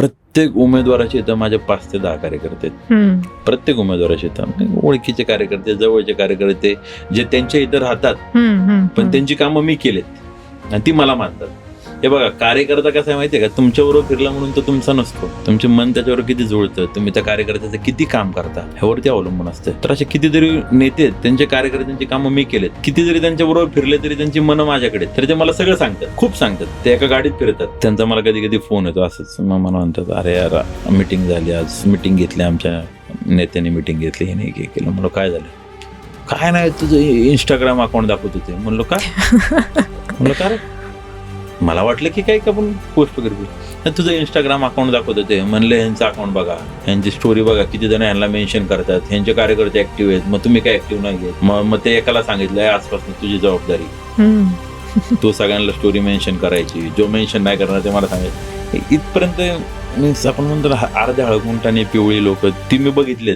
प्रत्येक उमेदवाराचे इथं माझे पाच ते दहा कार्यकर्ते आहेत. प्रत्येक उमेदवाराचे इथं ओळखीचे कार्यकर्ते जवळचे कार्यकर्ते जे त्यांच्या इथं राहतात पण. त्यांची कामं मी केलेत आणि ती मला मानतात हे बघा कार्यकर्ता कसा आहे माहितीये का? तुमच्याबरोबर फिरला म्हणून तो तुमचा नसतो. तुमचे मन त्याच्यावर किती जुळतं तुम्ही त्या कार्यकर्त्याचं किती काम करता ह्यावरती अवलंबून असते. तर असे कितीतरी नेते आहेत, त्यांचे कार्यकर्त्यांची कामं मी केलेत. किती जरी त्यांच्या बरोबर फिरले तरी त्यांची मनं माझ्याकडे. तरी ते मला सगळं सांगतात खूप सांगतात. ते एका गाडीत फिरतात. त्यांचा मला कधी कधी फोन येतो असंच. मग मला म्हणतात अरे यार मिटिंग झाली आज. मिटिंग घेतली आमच्या नेत्याने मिटिंग घेतली. हे नाही केलं. म्हणलं काय झालं? काय नाही तुझं इंस्टाग्राम अकाउंट दाखवत होते. म्हणलो काय म्हणलं काय? मला वाटलं की काय का आपण पोस्ट वगैरे करू. तर तुझं इंस्टाग्राम अकाउंट दाखवत होते म्हणलं यांचं अकाउंट बघा. यांची स्टोरी बघा. किती जण यांना मेन्शन करतात. यांचे कार्यकर्ते ऍक्टिव्ह आहेत. मग तुम्ही काय ऍक्टिव्ह नाही मग मग ते एकाला सांगितलंय आजपासून तुझी जबाबदारी. तू सगळ्यांना स्टोरी मेन्शन करायची. जो मेन्शन नाही करणार ते मला सांगायचं. इथपर्यंत means आपण म्हणतो अर्ध्या हळकुंटाने पिवळी लोक ती मी बघितलेत.